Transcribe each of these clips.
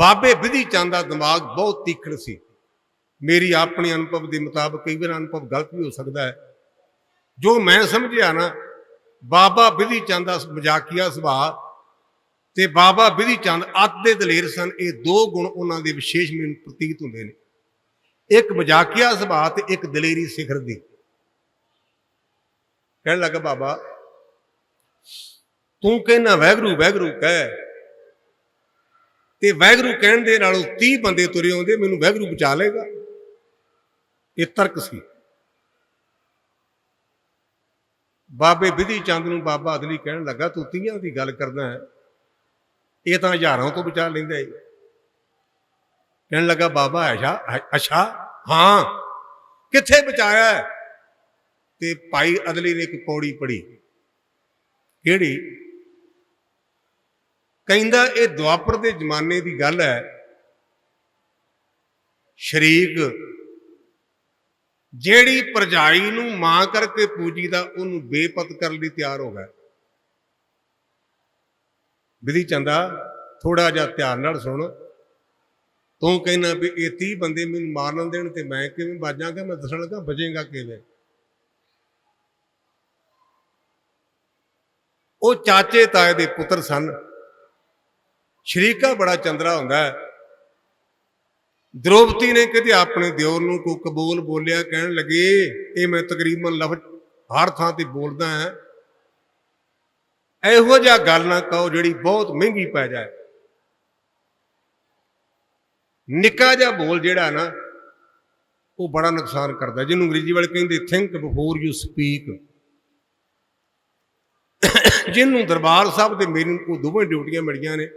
ਬਾਬੇ ਵਿਧੀ ਚੰਦ ਦਾ ਦਿਮਾਗ ਬਹੁਤ ਤੀਖਣ ਸੀ। ਮੇਰੀ ਆਪਣੀ ਅਨੁਭਵ ਦੇ ਮੁਤਾਬਕ ਕਈ ਵਾਰ ਅਨੁਭਵ ਗਲਤ ਵੀ ਹੋ ਸਕਦਾ ਹੈ। ਜੋ ਮੈਂ ਸਮਝਿਆ ਨਾ, ਬਾਬਾ ਵਿਧੀ ਚੰਦ ਦਾ ਮਜ਼ਾਕੀਆ ਸੁਭਾਅ ਤੇ ਬਾਬਾ ਵਿਧੀ ਚੰਦ ਅੱਤ ਦੇ ਦਲੇਰ ਸਨ, ਇਹ ਦੋ ਗੁਣ ਉਹਨਾਂ ਦੇ ਵਿਸ਼ੇਸ਼ ਮੈਨੂੰ ਪ੍ਰਤੀਤ ਹੁੰਦੇ ਨੇ। ਇੱਕ ਮਜ਼ਾਕੀਆ ਸੁਭਾਅ ਤੇ ਇੱਕ ਦਲੇਰੀ ਸਿਖਰ ਦੀ। ਕਹਿਣ ਲੱਗਾ, ਬਾਬਾ, ਤੂੰ ਕਹਿਣਾ ਵੈਗਰੂ ਵੈਗਰੂ ਕਹਿ। ਤੇ ਵੈਗਰੂ ਕਹਿਣ ਦੇ ਨਾਲੋਂ 30 ਬੰਦੇ ਤੁਰੇ ਆਉਂਦੇ, ਮੈਨੂੰ ਵੈਗਰੂ ਬਚਾ ਲੇਗਾ ਇਹ ਤਰਕ ਸੀ। ਬਾਬੇ ਵਿਧੀ ਚੰਦ ਨੂੰ ਬਾਬਾ ਅਦਲੀ ਕਹਿਣ ਲੱਗਾ, ਤੂੰ ਤੀਆਂ ਦੀ ਗੱਲ ਕਰਦਾ ਹੈ, ਇਹ ਤਾਂ ਹਜ਼ਾਰਾਂ ਤੋਂ ਬਚਾ ਲੈਂਦਾ ਹੈ ਕਹਿਣ ਲੱਗਾ, ਬਾਬਾ ਅੱਛਾ ਅੱਛਾ ਹਾਂ, ਕਿੱਥੇ ਬਚਾਇਆ ਤੇ ਭਾਈ ਅਦਲੀ ਨੇ ਇੱਕ ਪੌੜੀ ਪੜੀ ਕਿਹੜੀ? ਕਹਿੰਦਾ ਇਹ ਦੁਆਪਰ ਦੇ ਜ਼ਮਾਨੇ ਦੀ ਗੱਲ ਹੈ। ਸ਼ਰੀਕ ਜਿਹੜੀ ਪਰਜਾਈ ਨੂੰ ਮਾਂ ਕਰਕੇ ਪੂਜੀਦਾ ਉਹਨੂੰ ਬੇਪਤ ਕਰਨ ਲਈ ਤਿਆਰ ਹੋ ਗਿਆ। ਵਿਧੀ ਚੰਦਾ ਥੋੜਾ ਜਿਹਾ ਧਿਆਨ ਨਾਲ ਸੁਣ। ਤੂੰ ਕਹਿਣਾ ਵੀ ਇਹ 30 ਬੰਦੇ ਮੈਨੂੰ ਮਾਰਨ ਦੇਣ ਤੇ ਮੈਂ ਕਿਵੇਂ ਬਾਜਾਂਗਾ, ਮੈਂ ਦੱਸਣ ਲੱਗਾ ਬਜੇਗਾ ਕਿਵੇਂ? ਉਹ ਚਾਚੇ ਤਾਏ ਦੇ ਪੁੱਤਰ ਸਨ। ਸ਼ਰੀਕਾ ਬੜਾ ਚੰਦਰਾ ਹੁੰਦਾ ਹੈ। ਦ੍ਰੋਪਦੀ ਨੇ ਕਿਤੇ ਆਪਣੇ ਦਿਓਰ ਨੂੰ ਕੋ ਕਬੂਲ ਬੋਲਿਆ, ਕਹਿਣ ਲੱਗੇ, ਇਹ ਮੈਂ ਤਕਰੀਬਨ ਲਫ਼ਜ਼ ਹਰ ਥਾਂ ਤੇ ਬੋਲਦਾ ਹਾਂ। ਇਹੋ ਜਿਹਾ ਗੱਲ ਨਾ ਕਹੋ ਜਿਹੜੀ ਬਹੁਤ ਮਹਿੰਗੀ ਪੈ ਜਾਏ। ਨਿੱਕਾ ਜਿਹਾ ਬੋਲ ਜਿਹੜਾ ਨਾ, ਉਹ ਬੜਾ ਨੁਕਸਾਨ ਕਰਦਾ। ਜਿਹਨੂੰ ਅੰਗਰੇਜ਼ੀ ਵਾਲੇ ਕਹਿੰਦੇ ਥਿੰਕ ਬਿਫੋਰ ਯੂ ਸਪੀਕ ਜਿਹਨੂੰ ਦਰਬਾਰ ਸਾਹਿਬ ਦੇ ਮੈਨੂੰ ਕੋ ਦੋਵੇਂ ਡਿਊਟੀਆਂ ਮਿਲੀਆਂ ਨੇ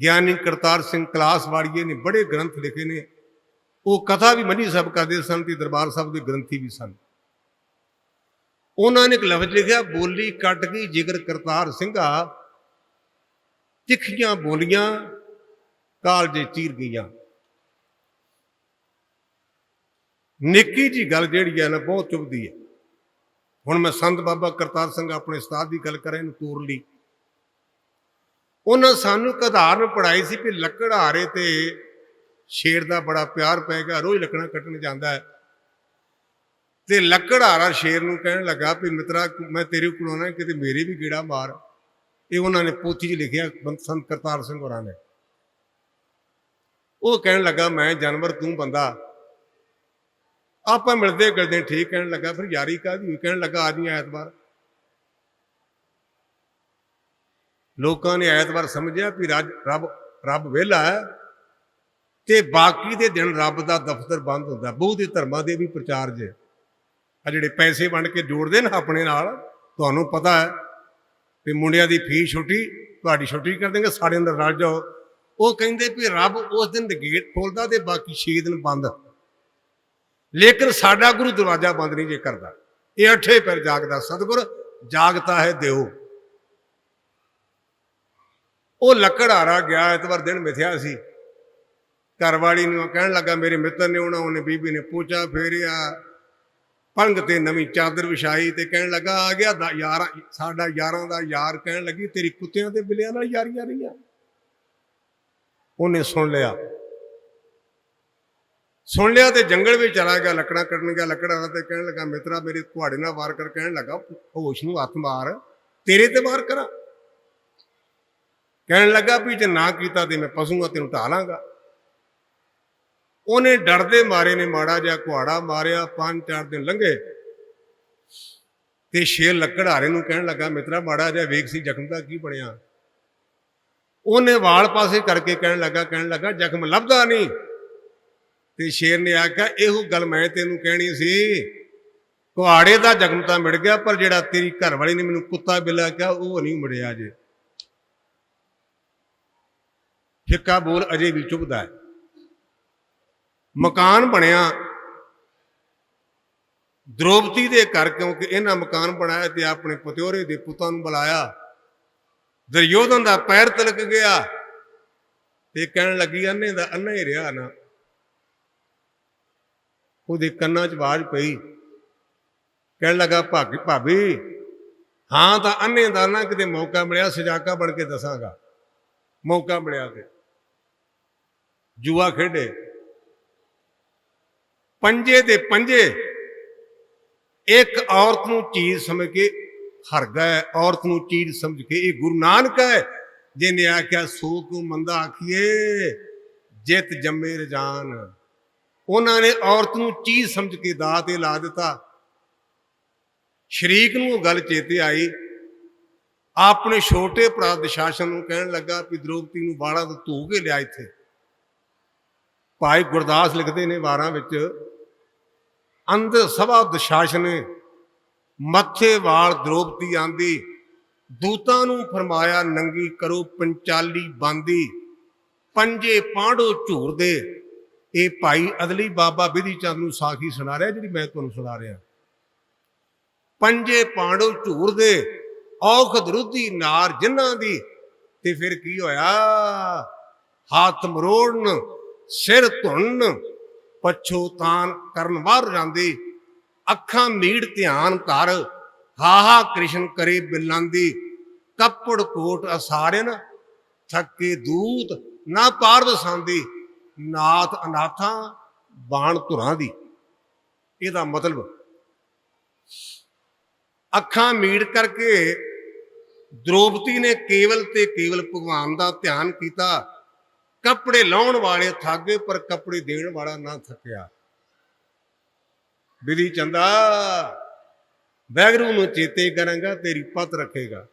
ਗਿਆਨੀ ਕਰਤਾਰ ਸਿੰਘ ਕਲਾਸ ਵਾੜੀਏ ਨੇ ਬੜੇ ਗ੍ਰੰਥ ਲਿਖੇ ਨੇ। ਉਹ ਕਥਾ ਵੀ ਮੰਨੀ ਸਾਹਿਬ ਕਰਦੇ ਸਨ ਤੇ ਦਰਬਾਰ ਸਾਹਿਬ ਦੇ ਗ੍ਰੰਥੀ ਵੀ ਸਨ। ਉਹਨਾਂ ਨੇ ਇੱਕ ਲਫ਼ਜ਼ ਲਿਖਿਆ, ਬੋਲੀ ਕੱਟ ਗਈ, ਜਿਗਰ ਕਰਤਾਰ ਸਿੰਘਾ, ਤਿੱਖੀਆਂ ਬੋਲੀਆਂ ਕਾਲਜੇ ਚੀਰ ਗਈਆਂ। ਨਿੱਕੀ ਜੀ ਗੱਲ ਜਿਹੜੀ ਹੈ ਨਾ, ਬਹੁਤ ਚੁਭਦੀ ਹੈ। ਹੁਣ ਮੈਂ ਸੰਤ ਬਾਬਾ ਕਰਤਾਰ ਸਿੰਘ ਆਪਣੇ ਉਸਤਾਦ ਦੀ ਗੱਲ ਕਰਾਂ ਇਹਨੂੰ ਤੋਰ ਲਈ। ਉਹਨਾਂ ਸਾਨੂੰ ਇੱਕ ਉਦਾਹਰਨ ਪੜਾਈ ਸੀ ਕਿ ਲੱਕੜ ਹਾਰੇ ਤੇ ਸ਼ੇਰ ਦਾ ਬੜਾ ਪਿਆਰ ਪੈ ਗਿਆ, ਰੋਜ਼ ਲੱਕੜਾਂ ਕੱਟਣ ਜਾਂਦਾ ਹੈ। ਤੇ ਲੱਕੜ ਹਾਰਾ ਸ਼ੇਰ ਨੂੰ ਕਹਿਣ ਲੱਗਾ ਵੀ ਮਿੱਤਰਾ, ਮੈਂ ਤੇਰੇ ਕੋਲ ਆਉਣਾ, ਕਿਤੇ ਮੇਰੇ ਵੀ ਗੇੜਾ ਮਾਰ। ਇਹ ਉਹਨਾਂ ਨੇ ਪੋਥੀ 'ਚ ਲਿਖਿਆ ਸੰਤ ਕਰਤਾਰ ਸਿੰਘ ਹੋਰਾਂ ਨੇ। ਉਹ ਕਹਿਣ ਲੱਗਾ, ਮੈਂ ਜਾਨਵਰ ਤੂੰ ਬੰਦਾ। ਆਪਾਂ ਮਿਲਦੇ ਗਿਲਦੇ ਠੀਕ, ਕਹਿਣ ਲੱਗਾ, ਫਿਰ ਯਾਰੀ ਕਾਹਦੀ ਕਹਿਣ ਲੱਗਾ ਆਜੀ ਐਤਵਾਰ। ਲੋਕਾਂ ਨੇ ਐਤਵਾਰ ਸਮਝਿਆ ਵੀ ਰੱਜ- ਰੱਬ ਰੱਬ ਵਿਹਲਾ ਹੈ ਤੇ ਬਾਕੀ ਦੇ ਦਿਨ ਰੱਬ ਦਾ ਦਫ਼ਤਰ ਬੰਦ ਹੁੰਦਾ। ਬਹੁਤ ਹੀ ਧਰਮਾਂ ਦੇ ਵੀ ਪ੍ਰਚਾਰ ਜੇ। ਆ ਜਿਹੜੇ ਪੈਸੇ ਵੰਡ ਕੇ ਜੋੜਦੇ ਨੇ ਆਪਣੇ ਨਾਲ, ਤੁਹਾਨੂੰ ਪਤਾ ਹੈ ਵੀ ਮੁੰਡਿਆਂ ਦੀ ਫੀਸ ਛੁੱਟੀ, ਤੁਹਾਡੀ ਛੁੱਟੀ ਕਰ ਦੇਣਗੇ, ਸਾਡੇ ਅੰਦਰ ਰਲ ਜਾਓ। ਉਹ ਕਹਿੰਦੇ ਵੀ ਰੱਬ ਉਸ ਦਿਨ ਗੇਟ ਖੋਲਦਾ ਤੇ ਬਾਕੀ 6 ਦਿਨ ਬੰਦ। ਲੇਕਿਨ ਸਾਡਾ ਗੁਰੂ ਦਰਵਾਜ਼ਾ ਬੰਦ ਨਹੀਂ ਜੇ ਕਰਦਾ। ਇਹ ਅੱਠੇ ਪੈਰ ਜਾਗਦਾ। ਸਤਿਗੁਰ, ਜਾਗਤਾ ਹੈ ਦਿਓ ਉਹ ਲੱਕੜ ਹਾਰਾ ਗਿਆ, ਐਤਵਾਰ ਦਿਨ ਮਿਥਿਆ ਸੀ। ਘਰਵਾਲੀ ਨੂੰ ਕਹਿਣ ਲੱਗਾ, ਮੇਰੇ ਮਿੱਤਰ ਨੇ ਉਹਨਾਂ ਉਹਨੇ ਬੀਬੀ ਨੇ ਪੋਚਾ ਫੇਰਿਆ। ਪੰਗ ਤੇ ਨਵੀਂ ਚਾਦਰ ਵਿਛਾਈ ਤੇ ਕਹਿਣ ਲੱਗਾ, ਆ ਗਿਆ ਦਾ- ਸਾਡਾ ਯਾਰਾਂ ਦਾ ਯਾਰ, ਕਹਿਣ ਲੱਗੀ, ਤੇਰੀ ਕੁੱਤਿਆਂ ਤੇ ਬਿੱਲਿਆਂ ਨਾਲ ਯਾਰੀਆਂ ਰਹੀਆਂ। ਉਹਨੇ ਸੁਣ ਲਿਆ। ਸੁਣ ਲਿਆ ਤੇ ਜੰਗਲ ਵਿੱਚ ਚਲਾ ਗਿਆ, ਲੱਕੜਾਂ ਕੱਢਣ ਗਿਆ, ਲੱਕੜਾਂ ਨਾਲ ਤੇ ਕਹਿਣ ਲੱਗਾ, ਮਿੱਤਰਾ, ਮੇਰੇ ਕੁਹਾੜੇ ਨਾਲ ਵਾਰ ਕਰ, ਕਹਿਣ ਲੱਗਾ, ਹੋਸ਼ ਨੂੰ ਹੱਥ ਮਾਰ, ਤੇਰੇ ਤੇ ਵਾਰ ਕਰਾਂ। ਕਹਿਣ ਲੱਗਾ ਵੀ ਜੇ ਨਾ ਕੀਤਾ ਤੇ ਮੈਂ ਪਸ਼ੂਆਂ ਤੈਨੂੰ ਢਾ ਲਾਂਗਾ। ਉਹਨੇ ਡਰਦੇ ਮਾਰੇ ਨੇ ਮਾੜਾ ਜਿਹਾ, ਕੁਹਾੜਾ ਮਾਰਿਆ, ਪੰਜ ਚਾਰ ਦਿਨ ਲੰਘੇ। ਤੇ ਸ਼ੇਰ ਲੱਕੜਾਰੇ ਨੂੰ ਕਹਿਣ ਲੱਗਾ, ਮਿੱਤਰਾ, ਮਾੜਾ ਜਿਹਾ ਵੇਖ ਸੀ ਜ਼ਖਮ ਦਾ ਕੀ ਬਣਿਆ। ਉਹਨੇ ਵਾਲ ਪਾਸੇ ਕਰਕੇ ਕਹਿਣ ਲੱਗਾ ਕਹਿਣ ਲੱਗਾ, ਜ਼ਖਮ ਲੱਭਦਾ ਨਹੀਂ। ਤੇ ਸ਼ੇਰ ਨੇ ਆਖਿਆ, ਇਹੋ ਗੱਲ ਮੈਂ ਤੈਨੂੰ ਕਹਿਣੀ ਸੀ। ਕੁਹਾੜੇ ਦਾ ਜ਼ਖਮ ਤਾਂ ਮਿਟ ਗਿਆ, ਪਰ ਜਿਹੜਾ ਤੇਰੀ ਘਰ ਵਾਲੀ ਨੇ ਮੈਨੂੰ ਕੁੱਤਾ ਬਿੱਲਾ ਕਿਹਾ, ਉਹ ਨਹੀਂ ਮੁੜਿਆ ਜੇ। ਫਿੱਕਾ ਬੋਲ ਅਜੇ ਵੀ ਚੁਭਦਾ ਹੈ। ਮਕਾਨ ਬਣਿਆ, ਦ੍ਰੋਪਦੀ ਦੇ ਘਰ ਕਿਉਂਕਿ ਇਹਨਾਂ ਮਕਾਨ ਬਣਾਇਆ ਤੇ ਆਪਣੇ ਪਤਿਓਰੇ ਦੇ ਪੁੱਤਾਂ ਨੂੰ ਬੁਲਾਇਆ। ਦੁਰਯੋਧਨ ਦਾ ਪੈਰ ਤਿਲਕ ਗਿਆ ਤੇ ਕਹਿਣ ਲੱਗੀ ਅੰਨੇ ਦਾ ਅੰਨਾ ਹੀ ਰਿਹਾ ਨਾ। ਉਹਦੇ ਕੰਨਾਂ 'ਚ ਆਵਾਜ਼ ਪਈ। ਕਹਿਣ ਲੱਗਾ, ਭਾਗੀ, ਭਾਬੀ, ਹਾਂ ਤਾਂ ਅੰਨੇ ਦਾ ਨਾ ਕਿਤੇ ਮੌਕਾ ਮਿਲਿਆ ਸਜਾਕਾ ਬਣ ਕੇ ਦੱਸਾਂਗਾ। ਮੌਕਾ ਮਿਲਿਆ ਤੇ ਜੂਆ ਖੇਡੇ। ਪੰਜੇ ਦੇ ਪੰਜੇ। ਇੱਕ ਔਰਤ ਨੂੰ ਚੀਜ਼ ਸਮਝ ਕੇ ਹਰ ਗਏ, ਔਰਤ ਨੂੰ ਚੀਜ਼ ਸਮਝ ਕੇ। ਇਹ ਗੁਰੂ ਨਾਨਕ ਹੈ, ਜਿਹਨੇ ਆਖਿਆ, ਸੋ ਕੋ ਮੰਦਾ ਆਖੀਏ ਜਿਤ ਜੰਮੇ ਰਜਾਨ। ਉਹਨਾਂ ਨੇ ਔਰਤ ਨੂੰ ਚੀਜ਼ ਸਮਝ ਕੇ ਦਾ ਤੇ ਲਾ ਦਿੱਤਾ। ਸ਼ਰੀਕ ਨੂੰ ਉਹ ਗੱਲ ਚੇਤੇ ਆਈ। ਆਪਣੇ ਛੋਟੇ ਭਰਾ ਦਸ਼ਾਸਨ ਨੂੰ ਕਹਿਣ ਲੱਗਾ ਵੀ, ਦ੍ਰੋਪਦੀ ਨੂੰ ਬਾਲਾਂ ਤੋਂ ਧੂ ਕੇ ਲਿਆ ਇੱਥੇ। ਭਾਈ ਗੁਰਦਾਸ ਲਿਖਦੇ ਨੇ ਵਾਰਾਂ ਵਿੱਚ ਅੰਦਰ ਸਭਾ ਦਸ਼ਾਸਨ, ਮੱਥੇ ਵਾਲ ਦ੍ਰੋਪਦੀ ਆਂਦੀ, ਦੂਤਾਂ ਨੂੰ ਫਰਮਾਇਆ ਨੰਗੀ ਕਰੋ ਪੰਚਾਲੀ ਬਾਂਦੀ, ਪੰਜੇ ਪਾਂਡੋ ਝੂਰਦੇ ਇਹ ਭਾਈ ਅਦਲੀ ਬਾਬਾ ਵਿਧੀ ਚੰਦ ਨੂੰ ਸਾਖੀ ਸੁਣਾ ਰਿਹਾ ਜਿਹੜੀ ਮੈਂ ਤੁਹਾਨੂੰ ਸੁਣਾ ਰਿਹਾ। ਪੰਜੇ ਪਾਂਡੋ ਝੂਰਦੇ ਔਖ ਦਰੁੱਧੀ ਨਾਰ ਜਿਨ੍ਹਾਂ ਦੀ, ਤੇ ਫਿਰ ਕੀ ਹੋਇਆ? ਹੱਥ ਮਰੋੜਨ ਸਿਰ ਧੁੰਨ ਪਛੋਤਾਨ ਕਰਨ ਬਾਹਰ ਜਾਂਦੀ, ਅੱਖਾਂ ਮੀੜ ਧਿਆਨ ਧਰ, ਹਾਹਾ ਕ੍ਰਿਸ਼ਨ ਕਰੇ ਬਿਲਾਂਦੀ, ਕੱਪੜ ਕੋਟ ਅਸਾਰਨ, ਥੱਕੇ ਦੂਤ ਨਾ ਪਾਰ ਵਸਾਂਦੀ ਨਾਥ ਅਨਾਥਾਂ ਬਾਣ ਧੁਰਾਂ ਦੀ। ਇਹਦਾ ਮਤਲਬ ਅੱਖਾਂ ਮੀੜ ਕਰਕੇ ਦ੍ਰੋਪਦੀ ਨੇ ਕੇਵਲ ਤੇ ਕੇਵਲ ਭਗਵਾਨ ਦਾ ਧਿਆਨ ਕੀਤਾ ਕੱਪੜੇ ਲਾਉਣ ਵਾਲੇ ਥਾਗੇ ਪਰ ਕੱਪੜੇ ਦੇਣ ਵਾਲਾ ਨਾ ਥੱਕਿਆ। ਵਿਧੀ ਚੰਦਾ, ਵੈਗਰੂ ਨੂੰ ਚੇਤੇ ਕਰਾਂਗਾ, ਤੇਰੀ ਪਤ ਰੱਖੇਗਾ।